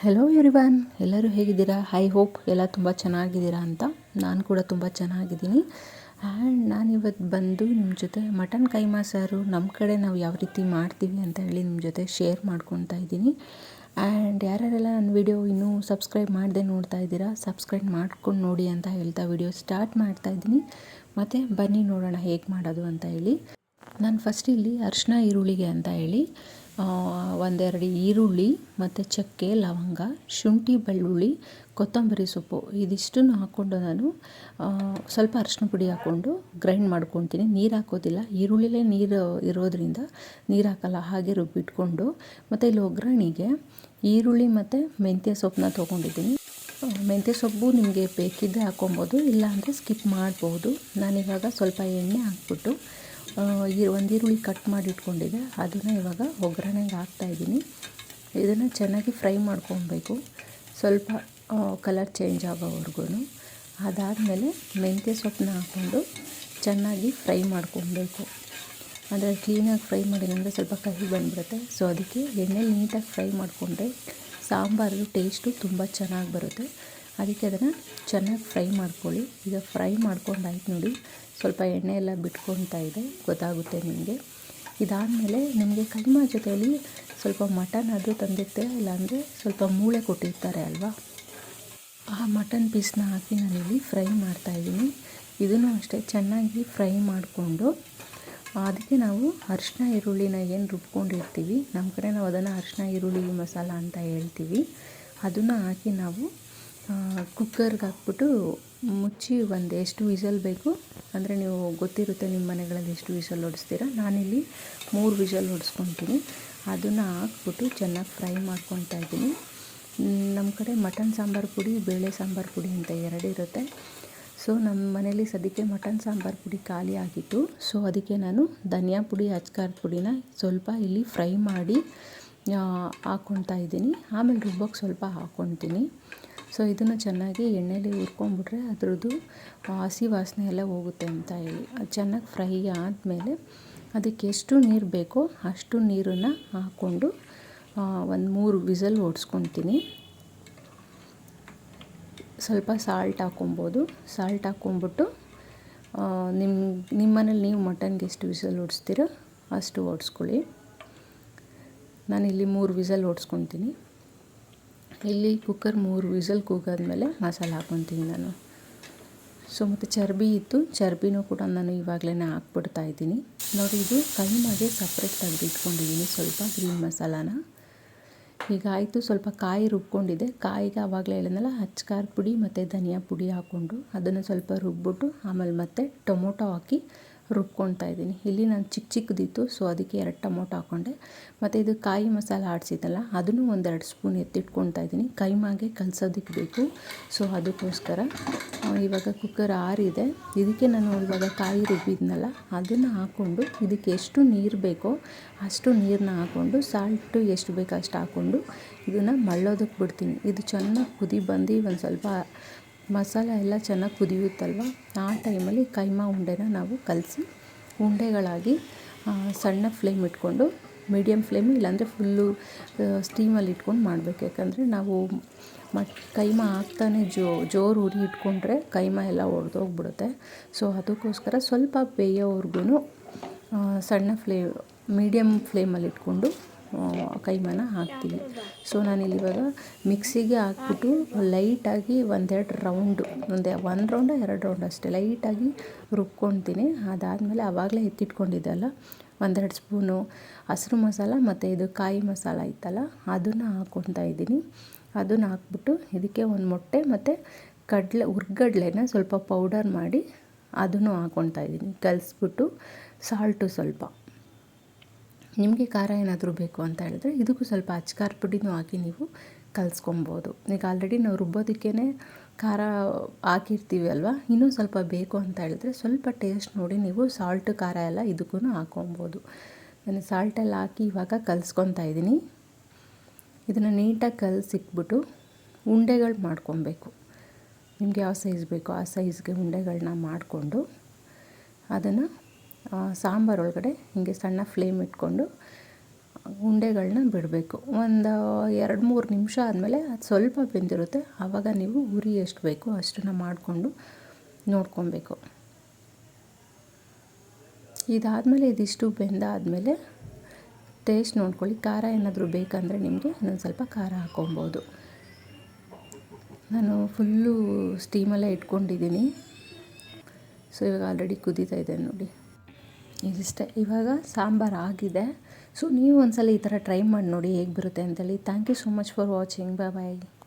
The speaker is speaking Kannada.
ಹೆಲೋ ಎವ್ರಿವನ್ ಎಲ್ಲರೂ ಹೇಗಿದ್ದೀರಾ? ಐ ಹೋಪ್ ಎಲ್ಲ ತುಂಬ ಚೆನ್ನಾಗಿದ್ದೀರಾ ಅಂತ ನಾನು ಕೂಡ ತುಂಬ ಚೆನ್ನಾಗಿದ್ದೀನಿ. ಆ್ಯಂಡ್ ನಾನಿವತ್ತು ಬಂದು ನಿಮ್ಮ ಜೊತೆ ಮಟನ್ ಕೈಮಾ ಸಾರು ನಮ್ಮ ಕಡೆ ನಾವು ಯಾವ ರೀತಿ ಮಾಡ್ತೀವಿ ಅಂತ ಹೇಳಿ ನಿಮ್ಮ ಜೊತೆ ಶೇರ್ ಮಾಡ್ಕೊತಾ ಇದ್ದೀನಿ. ಆ್ಯಂಡ್ ಯಾರ್ಯಾರೆಲ್ಲ ನನ್ನ ವಿಡಿಯೋ ಇನ್ನೂ ಸಬ್ಸ್ಕ್ರೈಬ್ ಮಾಡದೆ ನೋಡ್ತಾ ಇದ್ದೀರಾ ಸಬ್ಸ್ಕ್ರೈಬ್ ಮಾಡ್ಕೊಂಡು ನೋಡಿ ಅಂತ ಹೇಳ್ತಾ ವಿಡಿಯೋ ಸ್ಟಾರ್ಟ್ ಮಾಡ್ತಾ ಇದ್ದೀನಿ. ಮತ್ತು ಬನ್ನಿ ನೋಡೋಣ ಹೇಗೆ ಮಾಡೋದು ಅಂತ ಹೇಳಿ. ನಾನು ಫಸ್ಟ್ ಇಲ್ಲಿ ಅರಿಶಿನ ಈರುಳ್ಳಿಗೆ ಅಂತ ಹೇಳಿ ಒಂದೆರಡು ಈರುಳ್ಳಿ ಮತ್ತು ಚಕ್ಕೆ, ಲವಂಗ, ಶುಂಠಿ, ಬೆಳ್ಳುಳ್ಳಿ, ಕೊತ್ತಂಬರಿ ಸೊಪ್ಪು. ಇದಿಷ್ಟನ್ನು ಹಾಕ್ಕೊಂಡು ನಾನು ಸ್ವಲ್ಪ ಅರಿಶಿನ ಪುಡಿ ಹಾಕ್ಕೊಂಡು ಗ್ರೈಂಡ್ ಮಾಡ್ಕೊತೀನಿ ನೀರು ಹಾಕೋದಿಲ್ಲ. ಈರುಳ್ಳಿಲೇ ನೀರು ಇರೋದರಿಂದ ನೀರು ಹಾಕಲ್ಲ. ಹಾಗೆ ರುಬ್ಬಿಟ್ಕೊಂಡು ಮತ್ತು ಇಲ್ಲಿ ಒಗ್ಗರಣೆಗೆ ಈರುಳ್ಳಿ ಮತ್ತು ಮೆಂತ್ಯ ಸೊಪ್ಪನ್ನ ತೊಗೊಂಡಿದ್ದೀನಿ. ಮೆಂತ್ಯ ಸೊಪ್ಪು ನಿಮಗೆ ಬೇಕಿದ್ದರೆ ಹಾಕೊಬೋದು, ಇಲ್ಲಾಂದರೆ ಸ್ಕಿಪ್ ಮಾಡ್ಬೋದು. ನಾನಿವಾಗ ಸ್ವಲ್ಪ ಎಣ್ಣೆ ಹಾಕ್ಬಿಟ್ಟು ಒಂದು ಈರುಳ್ಳಿ ಕಟ್ ಮಾಡಿ ಇಟ್ಕೊಂಡಿದ್ದೆ. ಅದನ್ನು ಇವಾಗ ಒಗ್ಗರಣೆಗೆ ಹಾಕ್ತಾಯಿದ್ದೀನಿ ಇದನ್ನು ಚೆನ್ನಾಗಿ ಫ್ರೈ ಮಾಡ್ಕೊಬೇಕು. ಸ್ವಲ್ಪ ಕಲರ್ ಚೇಂಜ್ ಆಗೋವರೆಗೂ ಅದಾದಮೇಲೆ ಮೆಂತ್ಯ ಸೊಪ್ಪನ್ನ ಹಾಕ್ಕೊಂಡು ಚೆನ್ನಾಗಿ ಫ್ರೈ ಮಾಡ್ಕೊಬೇಕು. ಅಂದರೆ ಕ್ಲೀನಾಗಿ ಫ್ರೈ ಮಾಡಿದಂದರೆ ಸ್ವಲ್ಪ ಕಹಿ ಬಂದುಬಿಡುತ್ತೆ. ಸೊ ಅದಕ್ಕೆ ಎಣ್ಣೆ ನೀಟಾಗಿ ಫ್ರೈ ಮಾಡಿಕೊಂಡ್ರೆ ಸಾಂಬಾರು ಟೇಸ್ಟು ತುಂಬ ಚೆನ್ನಾಗಿ ಬರುತ್ತೆ. ಅದಕ್ಕೆ ಅದನ್ನು ಚೆನ್ನಾಗಿ ಫ್ರೈ ಮಾಡ್ಕೊಳ್ಳಿ. ಈಗ ಫ್ರೈ ಮಾಡ್ಕೊಂಡಾಯ್ತು ನೋಡಿ. ಸ್ವಲ್ಪ ಎಣ್ಣೆ ಎಲ್ಲ ಬಿಟ್ಕೊತಾ ಇದೆ, ಗೊತ್ತಾಗುತ್ತೆ ನಿಮಗೆ. ಇದಾದಮೇಲೆ ನಿಮಗೆ ಕೈಮಾ ಜೊತೆಯಲ್ಲಿ ಸ್ವಲ್ಪ ಮಟನ್ ಅದು ತಂದಿರ್ತೀರ ಇಲ್ಲಾಂದರೆ ಸ್ವಲ್ಪ ಮೂಳೆ ಕೊಟ್ಟಿರ್ತಾರೆ ಅಲ್ವಾ? ಆ ಮಟನ್ ಪೀಸ್ನ ಹಾಕಿ ನಾನಿಲ್ಲಿ ಫ್ರೈ ಮಾಡ್ತಾಯಿದ್ದೀನಿ ಇದನ್ನು ಅಷ್ಟೇ ಚೆನ್ನಾಗಿ ಫ್ರೈ ಮಾಡಿಕೊಂಡು, ಅದಕ್ಕೆ ನಾವು ಅರಿಶಿನ ಈರುಳ್ಳಿನ ಏನು ರುಬ್ಕೊಂಡಿರ್ತೀವಿ ನಮ್ಮ ಕಡೆ ನಾವು ಅದನ್ನು ಅರಿಶಿನ ಈರುಳ್ಳಿ ಮಸಾಲ ಅಂತ ಹೇಳ್ತೀವಿ. ಅದನ್ನು ಹಾಕಿ ನಾವು ಕುಕ್ಕರ್ಗೆ ಹಾಕ್ಬಿಟ್ಟು ಮುಚ್ಚಿ ಒಂದು ಎಷ್ಟು ವಿಸಲ್ ಬೇಕು, ಅಂದರೆ ನೀವು ಗೊತ್ತಿರುತ್ತೆ ನಿಮ್ಮ ಮನೆಗಳಲ್ಲಿ ಎಷ್ಟು ವಿಸಲ್ ಹೊಡಿಸ್ತೀರ, ನಾನಿಲ್ಲಿ ಮೂರು ವಿಸಲ್ ಹೊಡಿಸ್ಕೊತೀನಿ. ಅದನ್ನು ಹಾಕ್ಬಿಟ್ಟು ಚೆನ್ನಾಗಿ ಫ್ರೈ ಮಾಡ್ಕೊತಾ ಇದ್ದೀನಿ. ನಮ್ಮ ಕಡೆ ಮಟನ್ ಸಾಂಬಾರು ಪುಡಿ, ಬೇಳೆ ಸಾಂಬಾರು ಪುಡಿ ಅಂತ ಎರಡಿರುತ್ತೆ ಸೊ ನಮ್ಮ ಮನೇಲಿ ಸದ್ಯಕ್ಕೆ ಮಟನ್ ಸಾಂಬಾರು ಪುಡಿ ಖಾಲಿ ಆಗಿತ್ತು. ಸೊ, ಅದಕ್ಕೆ ನಾನು ಧನಿಯಾ ಪುಡಿ ಅಚ್ಕಾರದ ಪುಡಿನ ಸ್ವಲ್ಪ ಇಲ್ಲಿ ಫ್ರೈ ಮಾಡಿ ಹಾಕ್ಕೊತಾ ಇದ್ದೀನಿ. ಆಮೇಲೆ ರುಬ್ಬೋಕ್ಕೆ ಸ್ವಲ್ಪ ಹಾಕ್ಕೊತೀನಿ ಸೊ ಇದನ್ನು ಚೆನ್ನಾಗಿ ಎಣ್ಣೆಲಿ ಹುರ್ಕೊಂಬಿಟ್ರೆ ಅದರದ್ದು ಹಸಿ ವಾಸನೆ ಎಲ್ಲ ಹೋಗುತ್ತೆ ಅಂತ ಹೇಳಿ. ಅದು ಚೆನ್ನಾಗಿ ಫ್ರೈ ಆದಮೇಲೆ ಅದಕ್ಕೆ ಎಷ್ಟು ನೀರು ಬೇಕೋ ಅಷ್ಟು ನೀರನ್ನು ಹಾಕ್ಕೊಂಡು ಒಂದು ಮೂರು ವಿಸಲ್ ಓಡಿಸ್ಕೊತೀನಿ. ಸ್ವಲ್ಪ ಸಾಲ್ಟ್ ಹಾಕ್ಕೊಬೋದು ಸಾಲ್ಟ್ ಹಾಕ್ಕೊಂಬಿಟ್ಟು ನಿಮ್ಮ ನಿಮ್ಮ ಮನೇಲಿ ನೀವು ಮಟನ್ಗೆ ಎಷ್ಟು ವಿಸಲ್ ಓಡಿಸ್ತೀರೋ ಅಷ್ಟು ಓಡಿಸ್ಕೊಳ್ಳಿ. ನಾನಿಲ್ಲಿ ಮೂರು ವಿಸಲ್ ಓಡಿಸ್ಕೊತೀನಿ ಇಲ್ಲಿ ಕುಕ್ಕರ್ ಮೂರು ವಿಸಲ್ ಕೂಗಾದ್ಮೇಲೆ ಮಸಾಲೆ ಹಾಕ್ಕೊತೀನಿ ನಾನು. ಸೊ ಮತ್ತು ಚರ್ಬಿ ಇತ್ತು. ಚರ್ಬಿನೂ ಕೂಡ ನಾನು ಇವಾಗಲೇ ಹಾಕ್ಬಿಡ್ತಾ ಇದ್ದೀನಿ. ನೋಡಿ, ಇದು ಕೈಮಾಗೆ ಸಪ್ರೇಟ್ ತೆಗೆದು ಇಟ್ಕೊಂಡಿದ್ದೀನಿ ಸ್ವಲ್ಪ ಗ್ರೀನ್ ಮಸಾಲಾನ. ಈಗ ಆಯಿತು, ಸ್ವಲ್ಪ ಕಾಯಿ ರುಬ್ಕೊಂಡಿದೆ ಕಾಯಿಗೆ ಆವಾಗಲೇ ಹೇಳಿದ್ನಲ್ಲ ಹಚ್ಕಾರ ಪುಡಿ ಮತ್ತು ಧನಿಯಾ ಪುಡಿ ಹಾಕ್ಕೊಂಡು ಅದನ್ನು ಸ್ವಲ್ಪ ರುಬ್ಬಿಟ್ಟು ಆಮೇಲೆ ಮತ್ತೆ ಟೊಮೊಟೊ ಹಾಕಿ ರುಬ್ಕೊಳ್ತಾ ಇದ್ದೀನಿ. ಇಲ್ಲಿ ನಾನು ಚಿಕ್ಕ ಚಿಕ್ಕದಿತ್ತು ಸೊ ಅದಕ್ಕೆ ಎರಡು ಟೊಮೊಟೊ ಹಾಕ್ಕೊಂಡೆ ಮತ್ತು ಇದು ಕಾಯಿ ಮಸಾಲ ಆಡಿಸಿದ್ದಲ್ಲ, ಅದನ್ನು ಒಂದೆರಡು ಸ್ಪೂನ್ ಎತ್ತಿಟ್ಕೊಳ್ತಾ ಇದ್ದೀನಿ. ಕೈಮಾಗೆ ಕಲಸೋದಕ್ಕೆ ಬೇಕು ಸೊ ಅದಕ್ಕೋಸ್ಕರ. ಇವಾಗ ಕುಕ್ಕರ್ ಆರಿದೆ. ಇದಕ್ಕೆ ನಾನು ಇವಾಗ ಕಾಯಿ ರುಬ್ಬಿದ್ನಲ್ಲ, ಅದನ್ನು ಹಾಕ್ಕೊಂಡು ಇದಕ್ಕೆ ಎಷ್ಟು ನೀರು ಬೇಕೋ ಅಷ್ಟು ನೀರನ್ನ ಹಾಕ್ಕೊಂಡು ಸಾಲ್ಟು ಎಷ್ಟು ಬೇಕೋ ಅಷ್ಟು ಹಾಕ್ಕೊಂಡು ಇದನ್ನು ಮಳ್ಳೋದಕ್ಕೆ ಬಿಡ್ತೀನಿ. ಇದು ಚೆನ್ನಾಗಿ ಕುದಿ ಬಂದು ಒಂದು ಸ್ವಲ್ಪ ಮಸಾಲೆ ಎಲ್ಲ ಚೆನ್ನಾಗಿ ಕುದಿಯುತ್ತಲ್ವ? ಆ ಟೈಮಲ್ಲಿ ಕೈಮಾ ಉಂಡೆನ ನಾವು ಕಲಸಿ ಉಂಡೆಗಳಾಗಿ ಸಣ್ಣ ಫ್ಲೇಮ್ ಇಟ್ಕೊಂಡು ಮೀಡಿಯಮ್ ಫ್ಲೇಮ್ ಇಲ್ಲಾಂದರೆ ಫುಲ್ಲು ಸ್ಟೀಮಲ್ಲಿ ಇಟ್ಕೊಂಡು ಮಾಡಬೇಕು. ಯಾಕಂದರೆ ನಾವು ಮಟ್, ಕೈಮಾ ಹಾಕ್ತಾನೆ ಜೋ, ಜೋರು ಉರಿ ಇಟ್ಕೊಂಡ್ರೆ ಕೈಮಾ ಎಲ್ಲ ಒಡೆದೋಗ್ಬಿಡುತ್ತೆ. ಸೊ, ಅದಕ್ಕೋಸ್ಕರ ಸ್ವಲ್ಪ ಬೇಯೋವರೆಗೂ ಸಣ್ಣ ಫ್ಲೇ ಮೀಡಿಯಮ್ ಫ್ಲೇಮಲ್ಲಿ ಇಟ್ಕೊಂಡು ಕೈಮಾನ ಹಾಕ್ತೀವಿ ಸೊ ನಾನಿಲ್ಲಿ ಇವಾಗ ಮಿಕ್ಸಿಗೆ ಹಾಕ್ಬಿಟ್ಟು ಲೈಟಾಗಿ ಒಂದೆರಡು ರೌಂಡು, ಒಂದೇ ಒಂದು ರೌಂಡ, ಎರಡು ರೌಂಡ್ ಅಷ್ಟೇ ಲೈಟಾಗಿ ರುಬ್ಕೊತೀನಿ ಅದಾದಮೇಲೆ ಆವಾಗಲೇ ಎತ್ತಿಟ್ಕೊಂಡಿದ್ದಲ್ಲ, ಒಂದೆರಡು ಸ್ಪೂನು ಹಸಿರು ಮಸಾಲ ಮತ್ತು ಇದು ಕಾಯಿ ಮಸಾಲ ಇತ್ತಲ್ಲ ಅದನ್ನು ಹಾಕ್ಕೊತಾ ಇದ್ದೀನಿ. ಅದನ್ನು ಹಾಕ್ಬಿಟ್ಟು ಇದಕ್ಕೆ ಒಂದು ಮೊಟ್ಟೆ ಮತ್ತು ಕಡಲೆ, ಹುರ್ಗಡ್ಲೆನ ಸ್ವಲ್ಪ ಪೌಡರ್ ಮಾಡಿ ಅದನ್ನು ಹಾಕ್ಕೊತಾ ಇದ್ದೀನಿ. ಕಲಿಸ್ಬಿಟ್ಟು, ಸಾಲ್ಟು ಸ್ವಲ್ಪ. ನಿಮಗೆ ಖಾರ ಏನಾದರೂ ಬೇಕು ಅಂತ ಹೇಳಿದ್ರೆ ಇದಕ್ಕೂ ಸ್ವಲ್ಪ ಅಚ್ಕಾರ ಪುಡಿನೂ ಹಾಕಿ ನೀವು ಕಲಿಸ್ಕೊಬೋದು. ಈಗ ಆಲ್ರೆಡಿ ನಾವು ರುಬ್ಬೋದಕ್ಕೇ ಖಾರ ಹಾಕಿರ್ತೀವಿ ಅಲ್ವಾ? ಇನ್ನೂ ಸ್ವಲ್ಪ ಬೇಕು ಅಂತ ಹೇಳಿದ್ರೆ ಸ್ವಲ್ಪ ಟೇಸ್ಟ್ ನೋಡಿ ನೀವು ಸಾಲ್ಟ್ ಖಾರ ಎಲ್ಲ ಇದಕ್ಕೂ ಹಾಕ್ಕೊಬೋದು ನಾನು ಸಾಲ್ಟೆಲ್ಲ ಹಾಕಿ ಇವಾಗ ಕಲಿಸ್ಕೊತಾ ಇದ್ದೀನಿ. ಇದನ್ನು ನೀಟಾಗಿ ಕಲಸಿಕ್ಬಿಟ್ಟು ಉಂಡೆಗಳು ಮಾಡ್ಕೊಬೇಕು. ನಿಮಗೆ ಯಾವ ಸೈಜ್ ಬೇಕೋ ಆ ಸೈಜ್ಗೆ ಉಂಡೆಗಳನ್ನ ಮಾಡಿಕೊಂಡು ಅದನ್ನು ಸಾಂಬಾರು ಒಳಗಡೆ ಹೀಗೆ ಸಣ್ಣ ಫ್ಲೇಮ್ ಇಟ್ಕೊಂಡು ಉಂಡೆಗಳನ್ನ ಬಿಡಬೇಕು. ಒಂದು ಎರಡು ಮೂರು ನಿಮಿಷ ಆದಮೇಲೆ ಅದು ಸ್ವಲ್ಪ ಬೆಂದಿರುತ್ತೆ. ಆವಾಗ ನೀವು ಉರಿ ಎಷ್ಟು ಬೇಕು ಅಷ್ಟನ್ನು ಮಾಡಿಕೊಂಡು ನೋಡ್ಕೊಬೇಕು. ಇದಾದಮೇಲೆ ಇದಿಷ್ಟು ಬೆಂದಾದಮೇಲೆ ಟೇಸ್ಟ್ ನೋಡ್ಕೊಳ್ಳಿ. ಖಾರ ಏನಾದರೂ ಬೇಕಂದರೆ ನಿಮಗೆ ಇನ್ನೊಂದು ಸ್ವಲ್ಪ ಖಾರ ಹಾಕ್ಕೊಬೋದು. ನಾನು ಫುಲ್ಲು ಸ್ಟೀಮಲ್ಲೇ ಇಟ್ಕೊಂಡಿದ್ದೀನಿ. ಸೊ ಇವಾಗ ಆಲ್ರೆಡಿ ಕುದೀತಾ ಇದೆ ನೋಡಿ. ಇದಿಷ್ಟೇ. ಇವಾಗ ಸಾಂಬಾರು ಆಗಿದೆ. ಸೊ ನೀವು ಒಂದ್ಸಲ ಈ ಥರ ಟ್ರೈ ಮಾಡಿ ನೋಡಿ ಹೇಗೆ ಬರುತ್ತೆ ಅಂತೇಳಿ. Thank you so much for watching bye bye